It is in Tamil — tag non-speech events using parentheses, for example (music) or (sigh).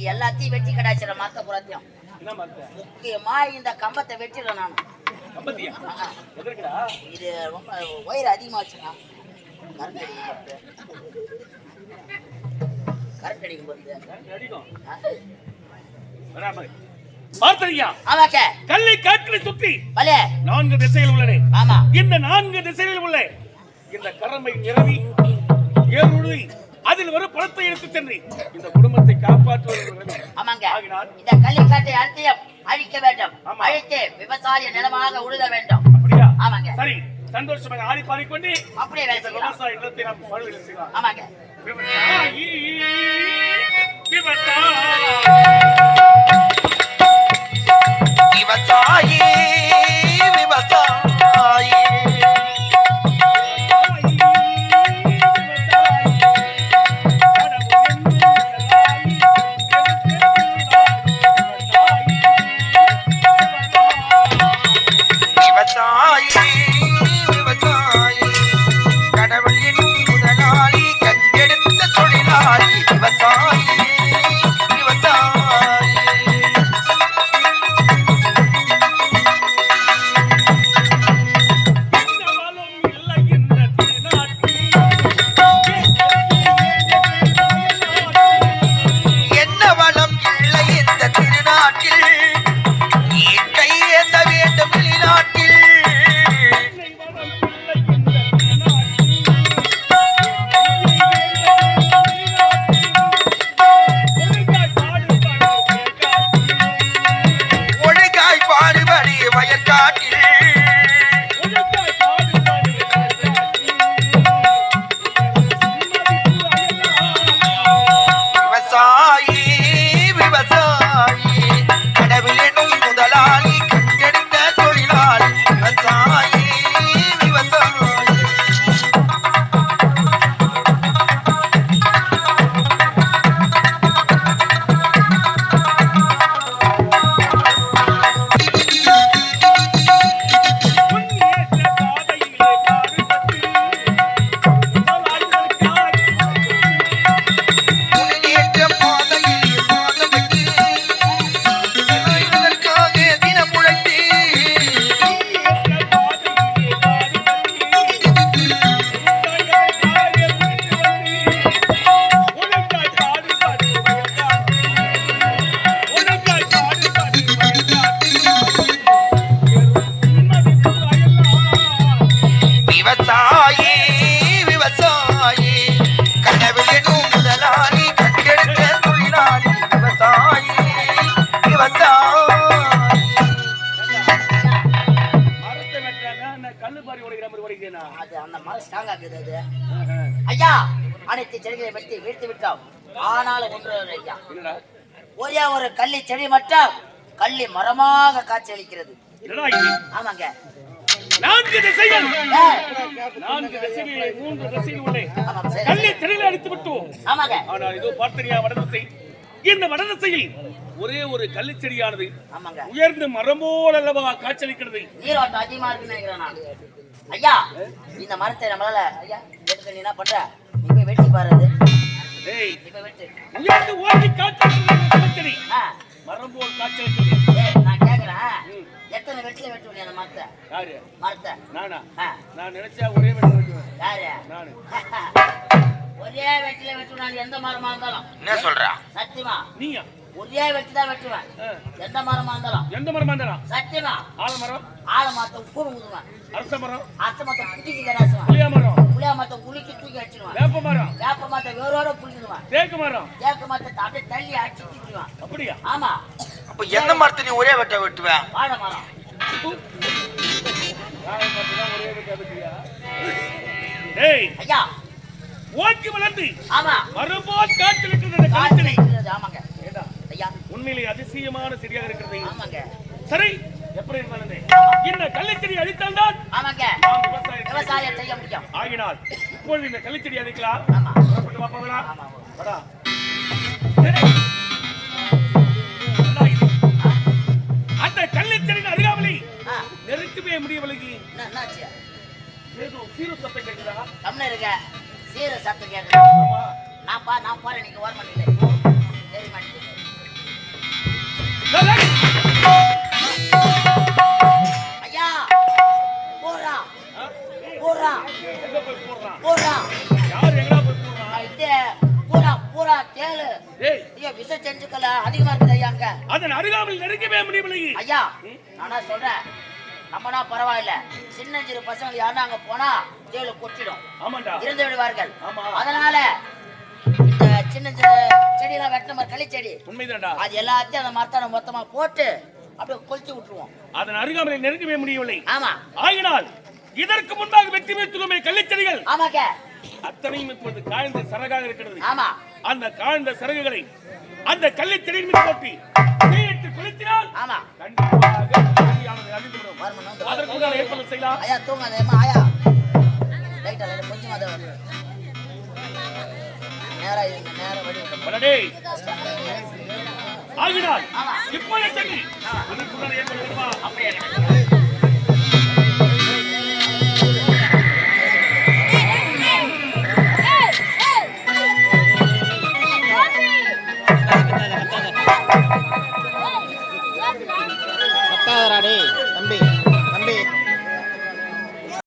இன்னைக்கு எல்லாத்தையும் வெட்டி கடாச்சிட மாத்த புறத்தையும் முக்கியமா இந்த கம்பத்தை வெட்டிடுறேன் நான். இது ரொம்ப ஒயர் அதிகமாச்சுண்ணா கரண்ட் அடிக்கும் போது கரண்ட் அடிக்கும் போது கல்லை காற்றில் சுற்றி பலே நான்கு திசைகள் உள்ளன. ஆமா. இந்த நான்கு திசைகளில் உள்ள. இந்த கரமை நிரவி ஏழுழுதி அதில் வரும் பணத்தை எடுத்து சென்று இந்த குடும்பத்தை காப்பாற்றுவது ஒரு. ஆமாங்க. இந்த கள்ளிக்காட்டை அழுத்தியம் அழிக்க வேண்டும். அழித்து விவசாய நிலமாக உழுத வேண்டும். அப்படியா? ஆமாங்க. சரி. சந்தோஷமாக ஆடி பாடிக்கொண்டு அப்படியே வேலை இந்த செய்யலாம் விவசாய நிலத்தை நாம் வாழ்வில் செய்யலாம். ஆமாங்க. விவசாயி விவசாயி. விவசாயி. விவசாயி கல்லு பாரி உடைக்கிற மாதிரி உடைக்கிறேனா அது அந்த மரம் ஸ்ட்ராங் ஆகுது அது. ஐயா அனைத்து செடிகளை வெட்டி வீழ்த்து விட்டோம். ஆனாலும் ஒன்று ஐயா. ஒரே ஒரு கள்ளி செடி மட்டும் கள்ளி மரமாக காட்சியளிக்கிறது என்னடா இது? ஆமாங்க. நான்கு திசைகள். நான்கு திசைகள் மூன்று திசைகள் உள்ளே. கல்லை. திரையில் அடித்து விட்டோம். ஆமாங்க. ஆனால் இதோ பார்த்தனியா வடதிசை இந்த வடதிசையில் ஒரே ஒரு கள்ளிச்செடியானது ஆமாங்க. உயர்ந்து மரம் போல் அல்லவா காட்சியளிக்கிறது நீரோட்டம் அதிகமா இருக்குன்னு நினைக்கிறேன் நான். ஐயா இந்த மரத்தை நம்மளால ஐயா எடுத்து நீ என்ன பண்ற? நீ போய் வெட்டி பாரு அது. நீ போய் வெட்டு. உயர்ந்து ஓடி ஆ, மரம் போல் ஏய், நான் கேக்குறேன். எத்தனை வெட்டில வெட்டுவீங்க அந்த மரத்தை? யாரு? மரத்தை. நானா? ஆ, நான் நினைச்சா ஒரே வெட்டு வெட்டுவேன் யாரு? நானு. (laughs) ஒரே வெட்டில வெட்டுவேன் எந்த மரமா இருந்தாலும். என்ன சொல்றா? சத்தியமா? நீயா? ஒரே வெட்டி தான் வெட்டுவேன். எந்த மரமா இருந்தாலும். எந்த மரம் வந்தானா சத்தியமா. ஆலமரம் ஆளை மாத்த கூறு ஊதுவேன் அரச மரம்? அத்தை மத்த குட்டிக்கு கடாசுவேன் புளிய மரம்? புளியா மத்த குலுக்கி தூக்கி வச்சிருவேன். வேப்ப மரம்? வேப்ப மத்த வேரோட புளிடுவேன் தேக்கு மரம்? தேக்க மத்த அப்படியே தள்ளி அடிச்சு தூக்கிடுவேன். அப்படியா? ஆமா. அப்ப எந்த மரத்தை நீ ஒரே வெட்ட வெட்டுவேன்? வாழை மரம். வெட்டா? டேய் ஐயா. ஓக்கி வளர்ந்து ஆமா. மரம் போல் காய்ச்சல் கள்ளிச்செடி இருக்கிறது, ஆமாங்க. உண்மையிலே அதிசயமான செடியாக இருக்கிறது. சரி எப்படி இருந்தாலும் இந்த கள்ளிச்செடி நாம் விவசாயம் செய்ய முடியும். ஆகினால் இப்பொழுது இந்த கள்ளிச்செடி அழிக்கலாம். இது? அந்த கள்ளிச்செடியின் அருகாமலே நெருக்கவே முடியவில்லை ஏதோ சீரு சத்தம் கேட்குதா கம்முன்னு இருக்க. சீர சத்தம் ஆமா. நான் பா நான் போறேன். நீங்க ஓர போடுறான் யார் எங்கடா போய் போடுறான் இது பூரா பூரா தேளு டேய் ஐயா விஷ செஞ்சுக்கல அதிகமா இருக்குது ஐயா அங்க. அதன் அருகாமல் நெருங்கவே முடியவில்லை ஐயா நானா சொல்றேன்? நம்மனா பரவாயில்ல. சின்ன சிறு பசங்க யாருன்னா அங்க போனா தேளு கொட்டிடும். ஆமாண்டா. இறந்து விடுவார்கள். ஆமா. அதனால இந்த சின்ன சின்ன செடியெல்லாம் வெட்டின களி செடி உண்மைதான்டா. அது எல்லாத்தையும் அந்த மரத்தான மொத்தமா போட்டு அப்படியே கொளுத்தி விட்டுருவோம். அதன் அருகாமல் நெருங்கவே முடியவில்லை. ஆமா. ஆகினால் இதற்கு முன்பாக வெற்றி வைத்துள்ளமே கள்ளிச்செடிகள். ஆமாக்க. அத்தனையும் இப்போது காய்ந்த சரகாக இருக்கிறது. ஆமா. அந்த காய்ந்த சரகுகளை அந்த கள்ளிச்செடியின் மீது போட்டி தீயிட்டு குளித்தினால் ஆமா. கண்டிப்பாக அழிந்துவிடும். அதற்குண்டான ஏற்பாடு செய்யலாம். ஐயா தூங்காத ஏம்மா ஆயா லைட் கொஞ்சம் அதை நேரா இருங்க நேரா வழி விட்டு வடடே ஆகினால் ஆமா. இப்போதே சரி. அதற்குண்டான ஏற்பாடு செய்யலாம். அப்படியே?